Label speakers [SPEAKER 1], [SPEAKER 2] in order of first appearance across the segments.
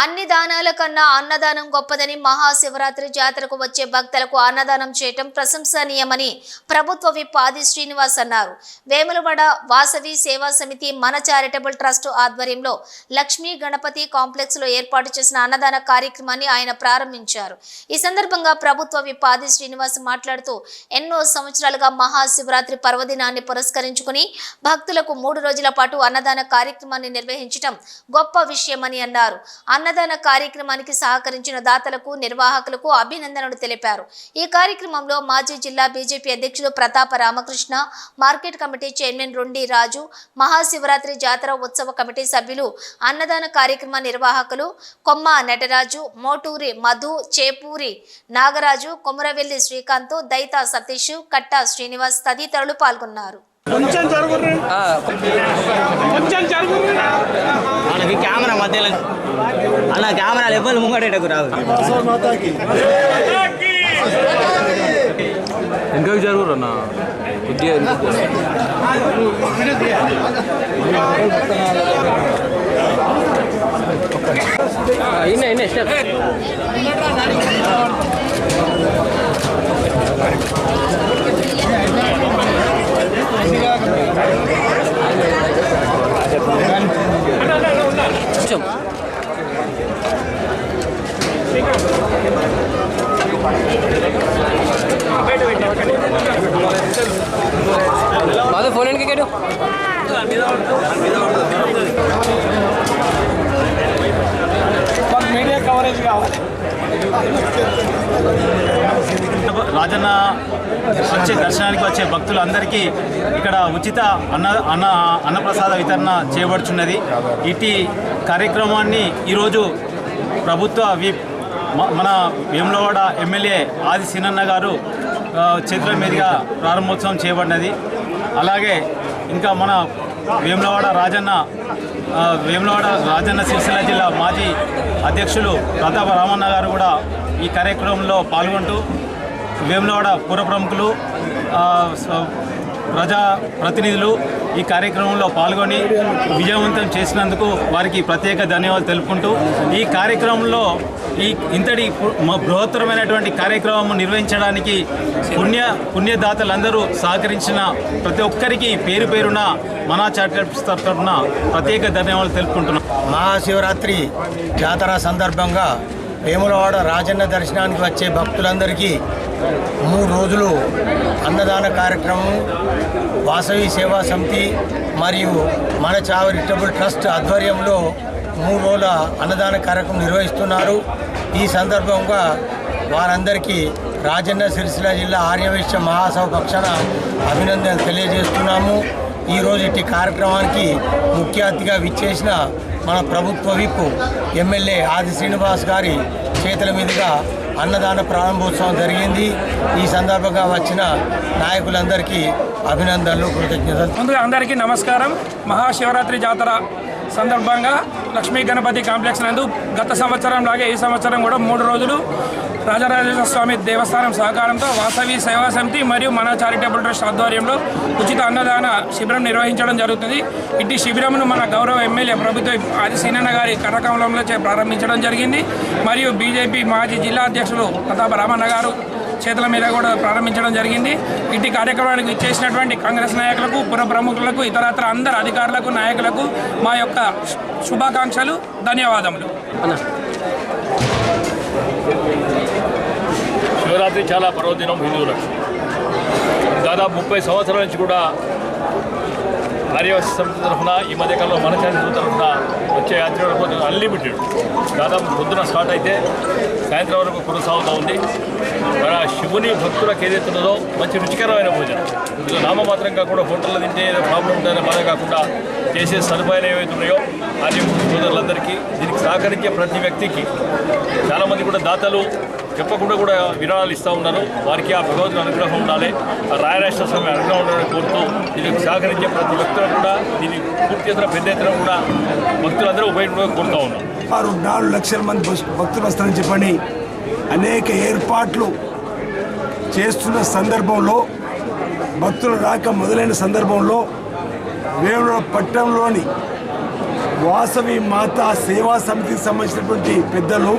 [SPEAKER 1] అన్ని దానాల కన్నా అన్నదానం గొప్పదని మహాశివరాత్రి జాతరకు వచ్చే భక్తులకు అన్నదానం చేయటం ప్రశంసనీయమని ప్రభుత్వ విప్ ఆది శ్రీనివాస్ అన్నారు. వేములవాడ వాసవి సేవా సమితి మన చారిటబుల్ ట్రస్ట్ ఆధ్వర్యంలో లక్ష్మీ గణపతి కాంప్లెక్స్లో ఏర్పాటు చేసిన అన్నదాన కార్యక్రమాన్ని ఆయన ప్రారంభించారు. ఈ సందర్భంగా ప్రభుత్వ విప్ ఆది శ్రీనివాస్ మాట్లాడుతూ ఎన్నో సంవత్సరాలుగా మహాశివరాత్రి పర్వదినాన్ని పురస్కరించుకుని భక్తులకు మూడు రోజుల పాటు అన్నదాన కార్యక్రమాన్ని నిర్వహించటం గొప్ప విషయమని అన్నారు. అన్నదాన కార్యక్రమానికి సహకరించిన దాతలకు నిర్వాహకులకు అభినందనలు తెలిపారు. ఈ కార్యక్రమంలో మాజీ జిల్లా బీజేపీ అధ్యక్షుడు Pratapa Ramakrishna market committee chairman Rondi Raju Mahashivaratri జాతర ఉత్సవ కమిటీ సభ్యులు అన్నదాన కార్యక్రమ నిర్వాహకులు కొమ్మ నటరాజు మోటూరి మధు చేపూరి నాగరాజు కొమరవెల్లి శ్రీకాంత్ దైతా సతీష్ కట్టా శ్రీనివాస్ తదితరులు పాల్గొన్నారు.
[SPEAKER 2] కొంచెం జరుగుర్రి. కొంచెం జరుగుర్రి.
[SPEAKER 3] మనకి కెమెరా మధ్యలో అలా కెమెరాలు ఎవ్వరు ముంగటకు రావు.
[SPEAKER 4] వెనకకి జరుగురు అన్న? కొద్దిగా మాధవ్ ఫోన్ ఎందుకు ఎటు?
[SPEAKER 2] మీడియా కవరేజ్ కావాలి
[SPEAKER 5] రాజన్న వచ్చే దర్శనానికి వచ్చే భక్తులందరికీ ఇక్కడ ఉచిత అన్న అన్న అన్నప్రసాద వితరణ చేయబడుచున్నది ఇటీ కార్యక్రమాన్ని ఈరోజు ప్రభుత్వ విప్ మన వేములవాడ ఎమ్మెల్యే ఆది సినన్న గారు చేతుల మీదుగా ప్రారంభోత్సవం చేయబడినది. అలాగే ఇంకా మన వేములవాడ రాజన్న వేములవాడ రాజన్న సిరిసిల్ల జిల్లా మాజీ అధ్యక్షులు ప్రతాప రామన్న గారు కూడా ఈ కార్యక్రమంలో పాల్గొంటూ వేములవాడ పుర ప్రముఖులు ప్రజా ప్రతినిధులు ఈ కార్యక్రమంలో పాల్గొని విజయవంతం చేసినందుకు వారికి ప్రత్యేక ధన్యవాదాలు తెలుపుకుంటూ ఈ కార్యక్రమంలో ఈ ఇంతటి బృహత్తరమైనటువంటి కార్యక్రమం నిర్వహించడానికి పుణ్య పుణ్యదాతలందరూ సహకరించిన ప్రతి ఒక్కరికి పేరు పేరున మనా చారిటబుల్ తరఫున ప్రత్యేక ధన్యవాదాలు తెలుపుకుంటున్నాం.
[SPEAKER 6] మహాశివరాత్రి జాతర సందర్భంగా వేములవాడ రాజన్న దర్శనానికి వచ్చే భక్తులందరికీ మూడు రోజులు అన్నదాన కార్యక్రమం వాసవి సేవా సమితి మరియు మన చారిటబుల్ ట్రస్ట్ ఆధ్వర్యంలో మూడు రోజుల అన్నదాన కార్యక్రమం నిర్వహిస్తున్నారు. ఈ సందర్భంగా వారందరికీ రాజన్న సిరిసిల్ల జిల్లా ఆర్యవైశ్య మహాసభ పక్షాన అభినందనలు తెలియజేస్తున్నాము. ఈరోజు ఇట్టి కార్యక్రమానికి ముఖ్య అతిథిగా విచ్చేసిన మన ప్రభుత్వ విప్ ఎమ్మెల్యే ఆది శ్రీనివాస్ గారి చేతుల మీదుగా అన్నదాన ప్రారంభోత్సవం జరిగింది. ఈ సందర్భంగా వచ్చిన నాయకులందరికీ అభినందనలు కృతజ్ఞతలు.
[SPEAKER 2] ముందుగా అందరికీ నమస్కారం. మహాశివరాత్రి జాతర సందర్భంగా లక్ష్మీ గణపతి కాంప్లెక్స్ నందు గత సంవత్సరం లాగే ఈ సంవత్సరం కూడా మూడు రోజులు రాజరాజేశ్వర స్వామి దేవస్థానం సహకారంతో వాసవి సేవా సమితి మరియు మన చారిటబుల్ ట్రస్ట్ ఆధ్వర్యంలో ఉచిత అన్నదాన శిబిరం నిర్వహించడం జరుగుతుంది. ఇట్టి శిబిరంను మన గౌరవ ఎమ్మెల్యే ప్రభుత్వ ఆది సీనన్న గారి కరకమలంలో ప్రారంభించడం జరిగింది. మరియు బీజేపీ మాజీ జిల్లా అధ్యక్షులు ప్రతాప రామన్న గారు చేతుల మీద కూడా ప్రారంభించడం జరిగింది. ఇటు కార్యక్రమానికి ఇచ్చేసినటువంటి కాంగ్రెస్ నాయకులకు పుర ప్రముఖులకు ఇతరత్ర అందరు అధికారులకు నాయకులకు మా యొక్క శుభాకాంక్షలు ధన్యవాదములు.
[SPEAKER 7] శివరాత్రి చాలా పర్వదినం హిందువులకు దాదాపు ముప్పై సంవత్సరాల నుంచి కూడా ఆర్యవశ్య సమితి తరఫున ఈ మధ్యకాలంలో మనశాంతి తరఫున వచ్చే యాత్రికులకు అన్లిమిటెడ్ దాదాపు పొద్దున స్టార్ట్ అయితే సాయంత్రం వరకు కొనసాగుతూ ఉంది. మన శివుని భక్తులకు ఏదైతే ఉన్నదో మంచి రుచికరమైన భోజనం. ఇది నామమాత్రం కాకుండా హోటల్లో తింటే ఏదో ప్రాబ్లం ఉంటుందనే బాధ కాకుండా చేసే సదుపాయాలు ఏవైతే ఉన్నాయో ఆర్య సోదరులందరికీ దీనికి సహకరించే ప్రతి వ్యక్తికి చాలామంది కూడా దాతలు చెప్పకుండా కూడా విరాళాలు ఇస్తూ ఉన్నారు వారికి ఆ భగవంతుని అనుగ్రహం ఉండాలి. రాయరాష్ట్ర స్వామి అనుగ్రహం ఉండాలని కోరుతూ దీనికి సహకరించే ప్రతి వ్యక్తులు కూడా దీన్ని పూర్తి ఎత్తున పెద్ద ఎత్తున కూడా భక్తులందరూ ఉపయోగ కోరుతూ ఉన్నాం
[SPEAKER 8] వారు నాలుగు లక్షల మంది భక్తులు వస్తారని చెప్పని అనేక ఏర్పాట్లు చేస్తున్న సందర్భంలో భక్తుల రాక మొదలైన సందర్భంలో వేముల పట్టణంలోని వాసవి మాత సేవా సమితికి సంబంధించినటువంటి పెద్దలు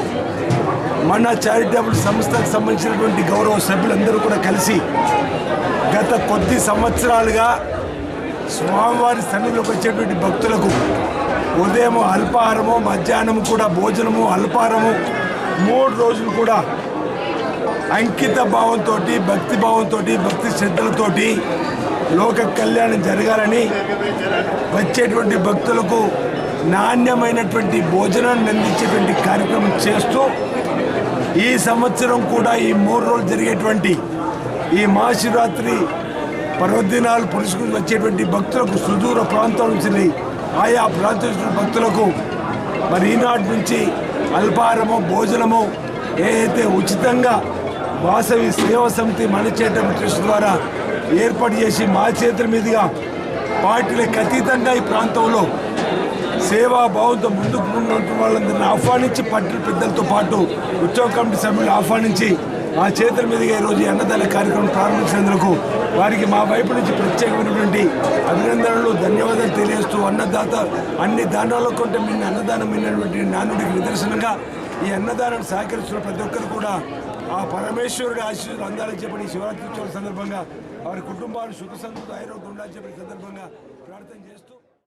[SPEAKER 8] మన చారిటబుల్ సంస్థకు సంబంధించినటువంటి గౌరవ సభ్యులందరూ కూడా కలిసి గత కొద్ది సంవత్సరాలుగా స్వామివారి సన్నిధిలోకి వచ్చేటువంటి భక్తులకు ఉదయం అల్పాహారము మధ్యాహ్నం కూడా భోజనము అల్పాహారము మూడు రోజులు కూడా అంకిత భావంతో భక్తి భావంతో భక్తి శ్రద్ధలతోటి లోక కళ్యాణం జరగాలని వచ్చేటువంటి భక్తులకు నాణ్యమైనటువంటి భోజనాన్ని అందించేటువంటి కార్యక్రమం చేస్తూ ఈ సంవత్సరం కూడా ఈ మూడు రోజులు జరిగేటువంటి ఈ మహాశివరాత్రి పర్వదినాలు పురుషుకుని వచ్చేటువంటి భక్తులకు సుదూర ప్రాంతం నుంచి ఆయా ప్రాంతం భక్తులకు మరి ఈనాటి నుంచి అల్పారము భోజనము ఏదైతే ఉచితంగా వాసవి సేవా సమితి మణిచేటం ట్రస్ట్ ద్వారా ఏర్పాటు చేసి మా చేతుల మీదుగా పార్టీలకు అతీతంగా ఈ ప్రాంతంలో సేవా భావంతో ముందుకు ముందు వాళ్ళందరినీ ఆహ్వానించి పట్టణ పెద్దలతో పాటు ఉత్సవ కమిటీ సభ్యులు ఆహ్వానించి మా చేతుల మీదుగా ఈరోజు అన్నదాన కార్యక్రమం ప్రారంభించినందుకు వారికి మా వైపు నుంచి ప్రత్యేకమైనటువంటి అభినందనలు ధన్యవాదాలు తెలియజేస్తూ అన్నదాత అన్ని దానాల కొంటే అన్నదానం అన్నదానమైనటువంటి నానుడికి నిదర్శనంగా ఈ అన్నదానం సహకరిస్తున్న ప్రతి ఒక్కరు కూడా ఆ పరమేశ్వరుడు ఆశీస్సులు అందాలని చెప్పని శివరాత్రి ఉత్సవం సందర్భంగా వారి కుటుంబాలు సుఖ సంతృప్తి ఆరోగ్యం ఉండాలని చెప్పిన సందర్భంగా ప్రార్థన చేస్తూ